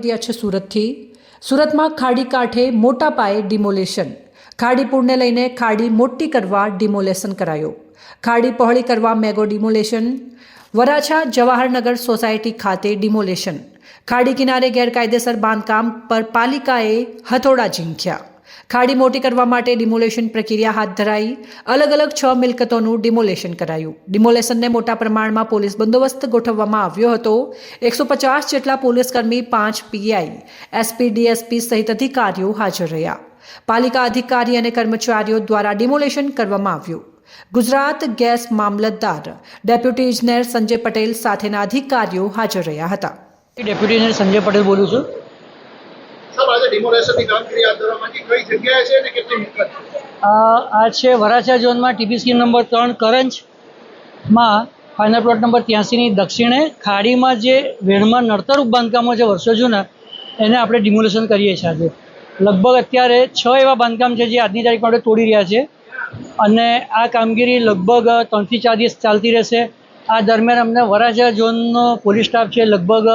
મળી રહ્યા છે સુરતથી. સુરતમાં ખાડી કાંઠે મોટા પાયે ડિમોલેશન. ખાડી પૂરને લઈને ખાડી મોટી કરવા ડિમોલેશન કરાયો. ખાડી પહોળી કરવા mega demolition. Varachha Jawaharnagar society ખાતે ડિમોલેશન. ખાડી કિનારે ગેરકાયદેસર બાંધકામ પર પાલિકાએ હથોડા ઝીંક્યા. ખાડી મોટી કરવા માટે ડિમોલેશન પ્રક્રિયા હાથ ધરાઈ, અલગ અલગ છ મિલકતોનું ડિમોલેશન કરાયું. ડિમોલેશનને મોટા પ્રમાણમાં પોલીસ બંદોબસ્ત ગોઠવવામાં આવ્યો હતો. એકસો પચાસ જેટલા પોલીસકર્મી પાંચ પીઆઈ એસપી ડીએસપી સહિત અધિકારીઓ હાજર રહ્યા. પાલિકા અધિકારી અને કર્મચારીઓ દ્વારા ડિમોલેશન કરવામાં આવ્યું. ગુજરાત ગેસ મામલતદાર ડેપ્યુટી ઇજનેર સંજય પટેલ સાથેના અધિકારીઓ હાજર રહ્યા હતા. ડેપ્યુટી ઇજનેર સંજય પટેલ બોલું છું. ડિમોલેશનની કામગીરી હાથ ધરવામાં આવી કઈ જગ્યાએ છે અને કેટલી મિલકત છે? આ આ છે વરાછા ઝોનમાં ટીપી સ્કીમ નંબર ત્રણ કરંજમાં ફાઇનલ પ્લોટ નંબર ત્યાંસીની દક્ષિણે ખાડીમાં જે વેણમાં નડતરરૂપ બાંધકામો છે વર્ષો જૂના એને આપણે ડિમોલેશન કરીએ છીએ આજે. લગભગ અત્યારે છ એવા બાંધકામ છે જે આજની તારીખમાં આપણે તોડી રહ્યા છે. અને આ કામગીરી લગભગ ત્રણથી ચાર દિવસ ચાલતી રહેશે. આ દરમિયાન અમને વરાછા ઝોનનો પોલીસ સ્ટાફ છે લગભગ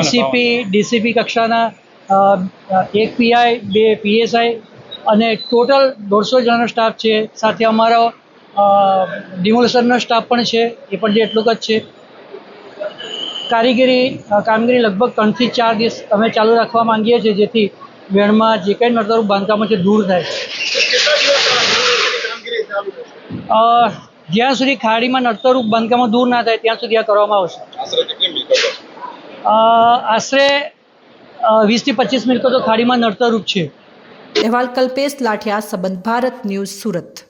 એસીપી ડીસીપી કક્ષાના એક પીઆઈ બે પીએસઆઈ અને ટોટલ દોઢસો જણાનો સ્ટાફ છે. સાથે અમારો ડિમોલિશનનો સ્ટાફ પણ છે. એ પણ જે એટલું જ છે. કારીગરી કામગીરી લગભગ ત્રણથી ચાર દિવસ અમે ચાલુ રાખવા માંગીએ છીએ જેથી વેણમાં જે કંઈ નડતરું બાંધકામો છે દૂર થાય. જ્યાં સુધી ખાડીમાં નડતરરૂપ બાંધકામો દૂર ના થાય ત્યાં સુધી આ કરવામાં આવશે. આશરે કેટલી મિલકતો અ, આશરે વીસથી પચીસ મિનિટો તો ખાડીમાં નડતરરૂપ છે. અહેવાલ કલ્પેશ લાઠિયા સંબંધ ભારત ન્યૂઝ સુરત.